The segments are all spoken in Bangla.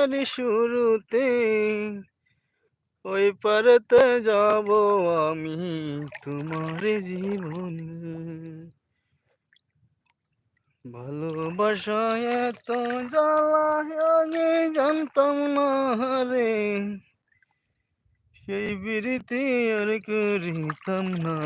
দুনিয়ার শুরুতে ওই পারতে যাব আমি তোমার জীবনে। ভালোবাসায় তো জ্বালা জানতাম না রে। সেই বিরতি আর করিতাম না।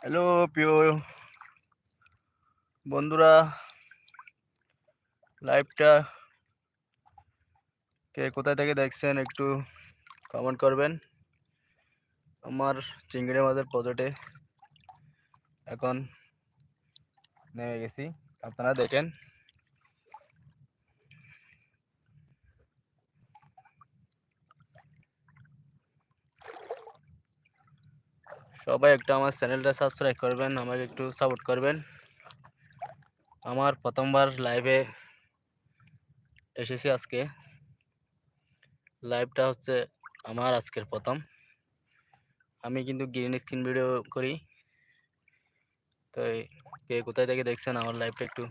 হ্যালো প্রিয় বন্ধুরা লাইভটা কে কোথায় থেকে দেখছেন একটু কমেন্ট করবেন। আমার চিংড়ি মাছের প্রজেক্টে এখন নেমে গেছি, আপনারা দেখেন। সবাই একটু আমার চ্যানেলটা সাবস্ক্রাইব করবেন, আমাকে একটু সাপোর্ট করবেন। আমার প্রথমবার লাইভে এসেছি আজকে। লাইভটা হচ্ছে আমার আজকের প্রথম। আমি কিন্তু গ্রিন স্ক্রিন ভিডিও করি। তো কে কোথায় থেকে দেখছেন আমার লাইভটা একটু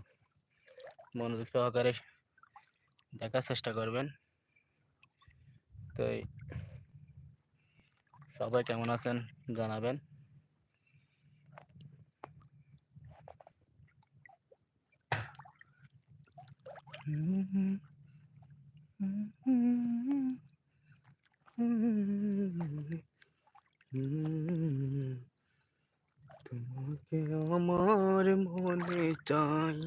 মনোযোগ সহকারে দেখার চেষ্টা করবেন। তো সবাই কেমন আছেন জানাবেন। তোমাকে আমার মনে চাই।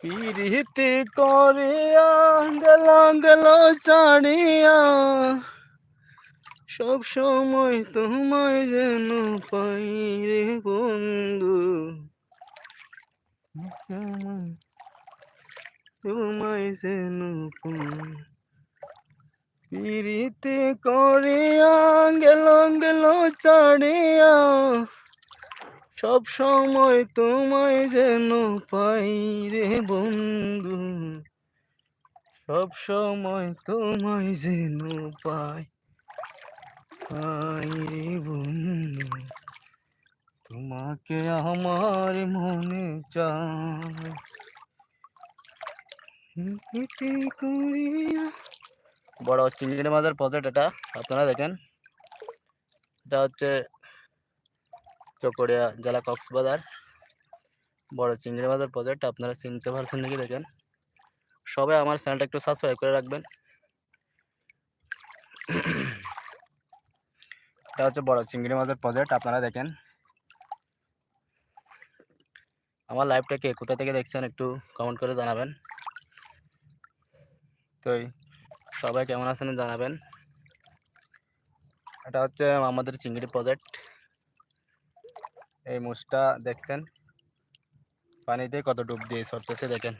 পিরিতে করিয়া গেল গেল চাড়িয়া সব সময় তোমায় যেন পাই রে বন্ধু। তোমায় যেন পিরিতে করিয়া গেল গেল চাড়িয়া সব সময় তোমায় যেন পাই রে বন্ধু। সব সময় তোমায় যেন পাই পাই রে বন্ধু। তোমাকে আমার মনে চায় বড় চিংড়ি মাছের প্রজেক্ট এটা, আপনারা দেখেন। এটা হচ্ছে চকরিয়া জেলা কক্সবাজার। বড় চিংড়ি মাছের প্রজেক্ট আপনারা চিনতে পারছেন নাকি দেখেন। সবাই আমার চ্যানেলটা একটু সাবস্ক্রাইব করে রাখবেন। এটা হচ্ছে বড় চিংড়ি মাছের প্রজেক্ট আপনারা দেখেন। আমার লাইভটাকে কোথা থেকে দেখছেন একটু কমেন্ট করে জানাবেন। তো সবাই কেমন আছেন জানাবেন। এটা হচ্ছে আমাদের চিংড়ি প্রজেক্ট এই মুসটা দেখছেন? পানিতে কত ডুব দিয়ে সরতেছে দেখেন।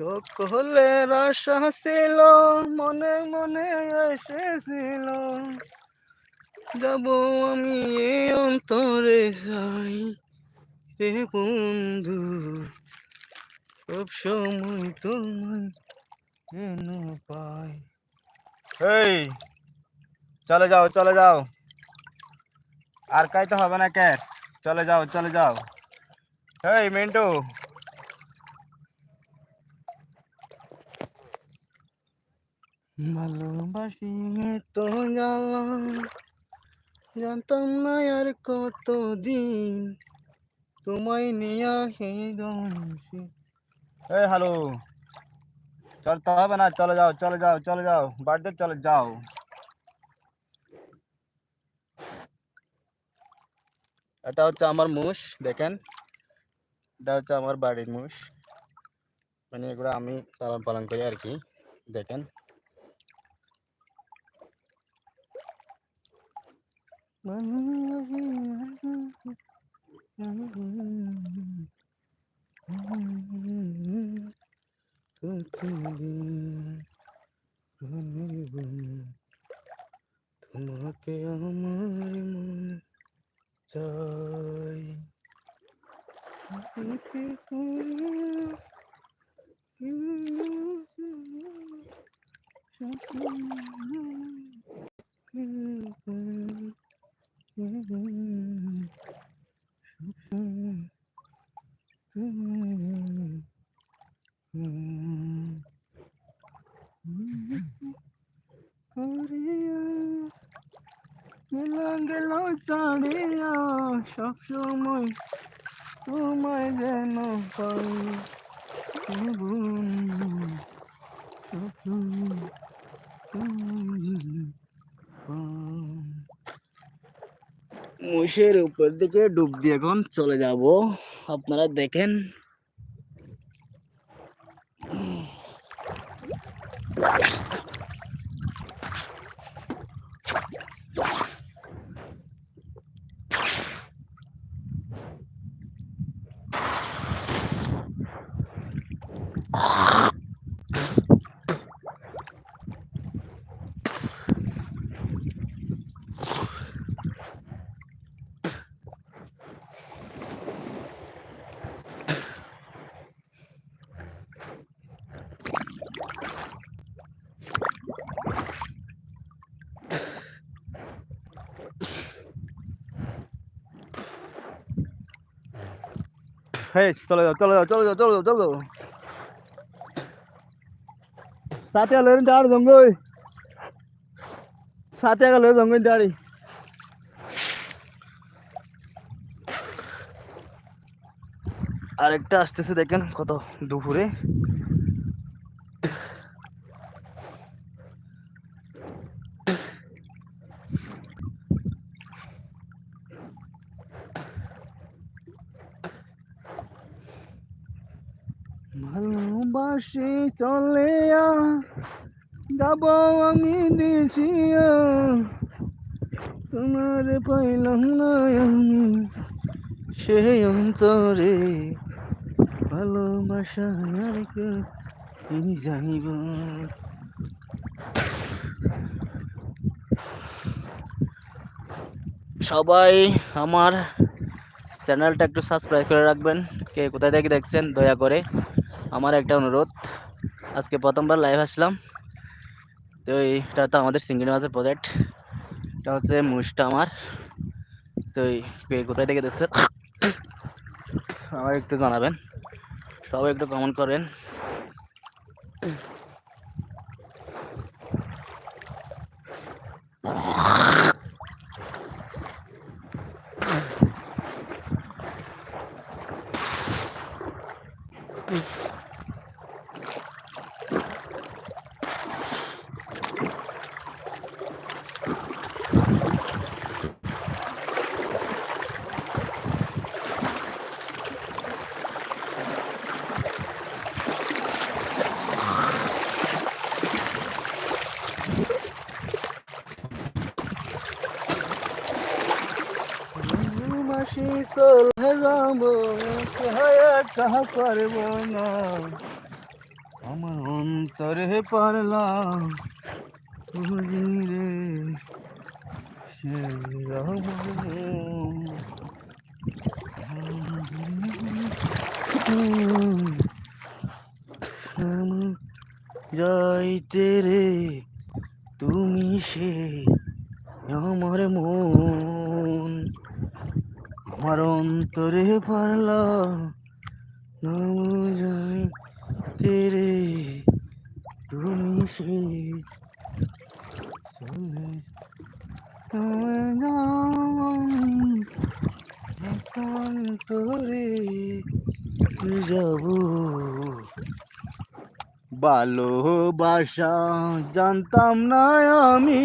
সকলের আশা ছিল, মনে মনে এসেছিল। যাব আমি অন্তরে যাই। রে বন্ধু সব সময় তোমায় যেন পাই। এই চলে যাও চলে যাও। আর কাইতে হবে না কে? চলে যাও চলে যাও। এই মিন্টু। ভালোবাসি তো জ্বালা জানতাম না আর কতদিন তোমায় নিয়ে সেই দংশে এই হ্যালো চলতে হবে না চলে যাও চলে যাও চলে যাও বাড়িতে চলে যাও এটা হচ্ছে আমার মুষ দেখেন এটা হচ্ছে আমার বাড়ির মুষ মানে এগুলো আমি পালন পালন করি আর কি দেখেন তোমাকে আমার মনে চাই। করিয়া মেলা গেল চাড়িয়া সবসময় তোমায় যেন পাই মুশের উপর দিকে ডুব দিয়ে এখন চলে যাব। আপনারা দেখেন চলো যাও যাও যাও আরেকটা আসতেছে দেখেন কত দুপুরে ভালোবাসি চলে যাব আমি দেশিয়া তোমার পাইলাম না আমি সেই অন্তরে ভালোবাসা আর কেউ যাইব। সবাই আমার চ্যানেলটা একটু সাবস্ক্রাইব করে রাখবেন। কে কোথায় থেকে দেখছেন, দয়া করে। আমার একটা অনুরোধ আজকে প্রথমবার লাইভ আসলাম। তো এটা তো আমাদের সিঙ্গিনি মাছের প্রজেক্ট এটা হচ্ছে মুসটা আমার। তো এই কোথায় থেকে দেখছে আমার একটু জানাবেন। সবাই একটু কমেন্ট করেন। চলে যাব কাহা পারব না। আমার অন্তরে পারলাম রে যাইতে রে তুমি সে আমার মন। আমার অন্তরে যাই তেরে। তুমি অন্তরে যাব। ভালোবাসা জানতাম না আমি।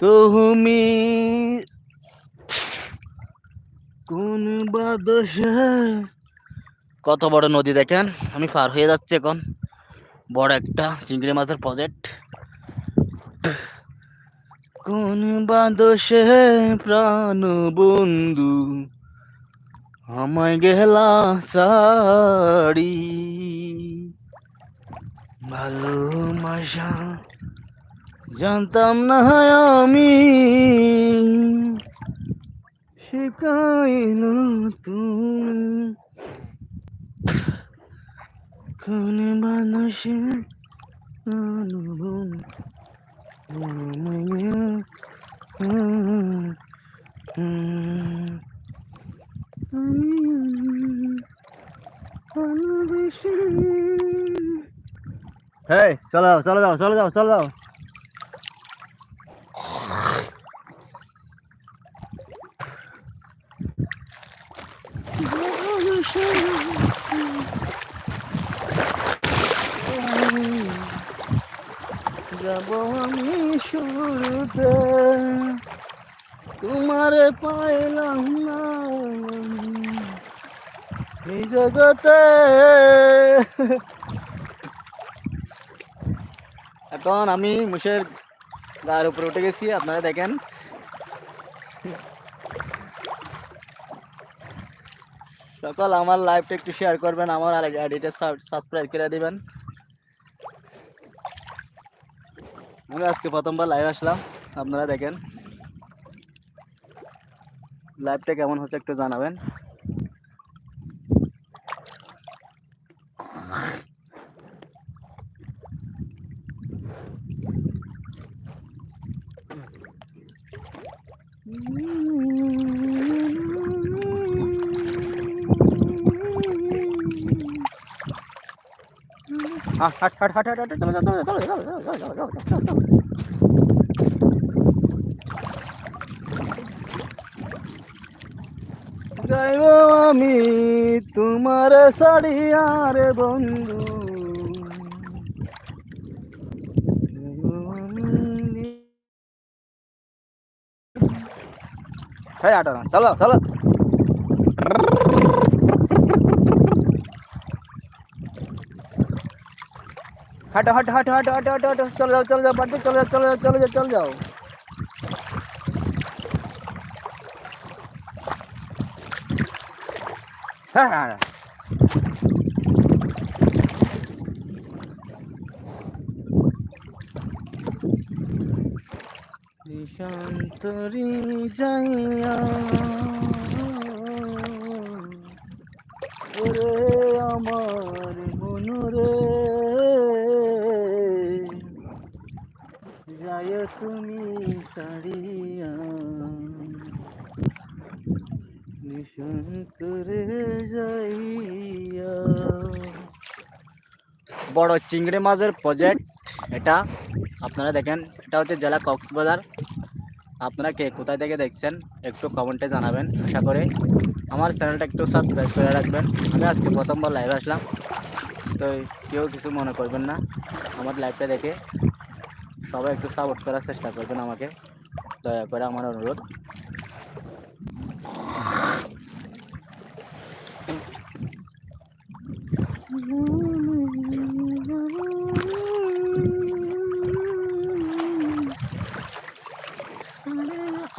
তুমি কোন কত বড় নদী দেখেন? আমি পার হয়ে যাচ্ছি এখন। বড় একটা চিংড়ি মাছের প্রজেক্ট কোন বাদশে প্রাণ বন্ধু আমায় গেলা সাড়ি। ভালোবাসা জানতাম না আমি শিখাইল তুমি কানে বানাসে আনুবন মামায়া Hey, solo, solo, solo, solo, solo. যাব আমি শুরুতে তোমারে পাইলাম না এই জগতে এখন আমি মুশের গায়ের উপরে উঠে গেছি, আপনারা দেখেন। সকল আমার লাইভটা একটু শেয়ার করবেন, আমার আর আইডিটা সাবস্ক্রাইব করে দিবেন। আমি আজকে প্রথমবার লাইভ আসলাম, আপনারা দেখেন। লাইভটা কেমন হচ্ছে একটু জানাবেন। হাট হাট হাট হাট চলো চলো চলো চলো চলো চলো চলো চলো যাইব আমি তোমার সাড়িয়ার বন্ধু হ্যাঁ আটো চলো চলো হাঁটো হাঁটো হাঁটো হাঁটো হাঁটো হাঁটো হাঁটো, চলে যাও চলে যাও বাড়িতে চলে যাও চলে যাও চলে যাও চলে যাও হ্যাঁ হ্যাঁ হ্যাঁ। যাইয়া, ওরে আমার মনরে যায় তুমি বড় চিংড়ি মাছের প্রজেক্ট এটা। আপনারা দেখেন, এটা হচ্ছে জেলা কক্সবাজার। আপনারা কে কোথায় থেকে দেখছেন, একটু কমেন্টে জানাবেন, আশা করে আমার চ্যানেলটা একটু সাবস্ক্রাইব করে রাখবেন। আমি আজকে প্রথমবার লাইভে আসলাম, তো কেউ কিছু মনে করবেন না। আমার লাইভটা দেখে সবাই একটু সাপোর্ট করার চেষ্টা করবেন আমাকে। দয়া করে আমার অনুরোধ।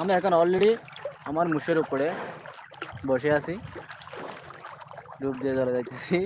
আমি এখন অলরেডি আমার মুখের উপরে বসে আছি। ডুব দিয়ে চলে যাইতেছি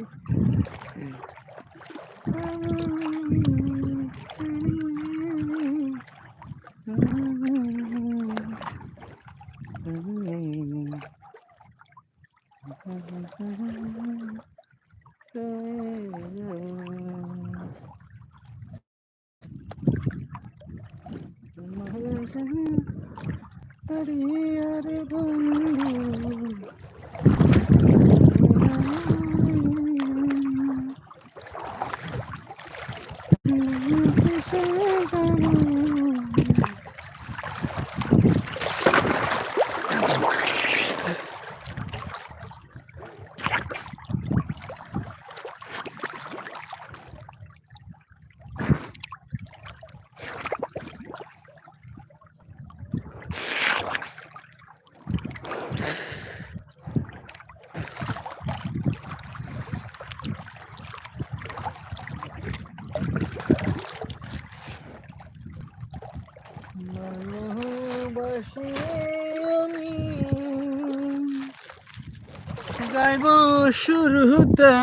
যাইব শুরুতে।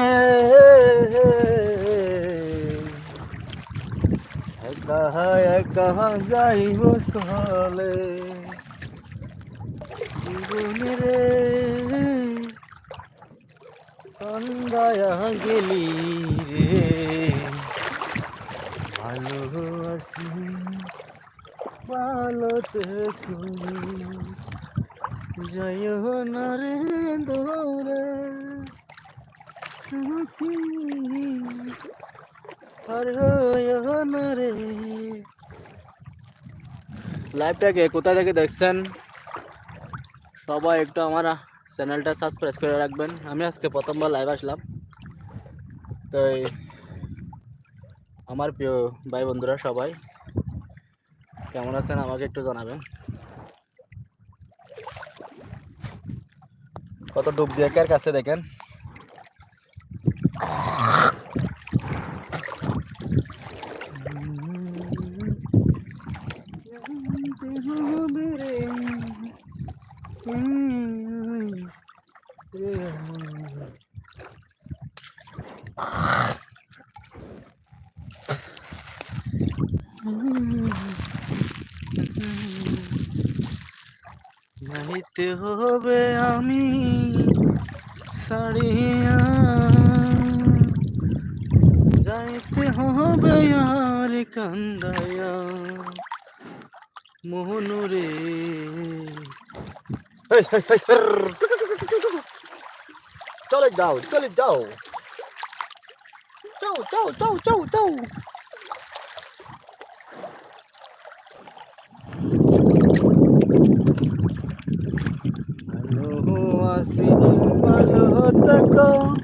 একা যাইব সলে জীবনে সন্ধ্যায় গেলি রে। ভালো আছি। ভালো তুমি জয় না রে। দৌড়ে লাইভটাকে কোথা থেকে দেখছেন? সবাই একটু আমার চ্যানেলটা সাবস্ক্রাইব করে রাখবেন। আমি আজকে প্রথমবার লাইভ আসলাম। তাই আমার প্রিয় ভাই বন্ধুরা সবাই কেমন আছেন আমাকে একটু জানাবেন। কত ডুব দিয়ে কাছে দেখেন যাইতে হবে আমি সারিয়া যাইতে হবে আর কান্দায়া মোহনুরে চলে যাও চলে যাও যাও যাও যাও যাও যাও ভালো আছি ভালো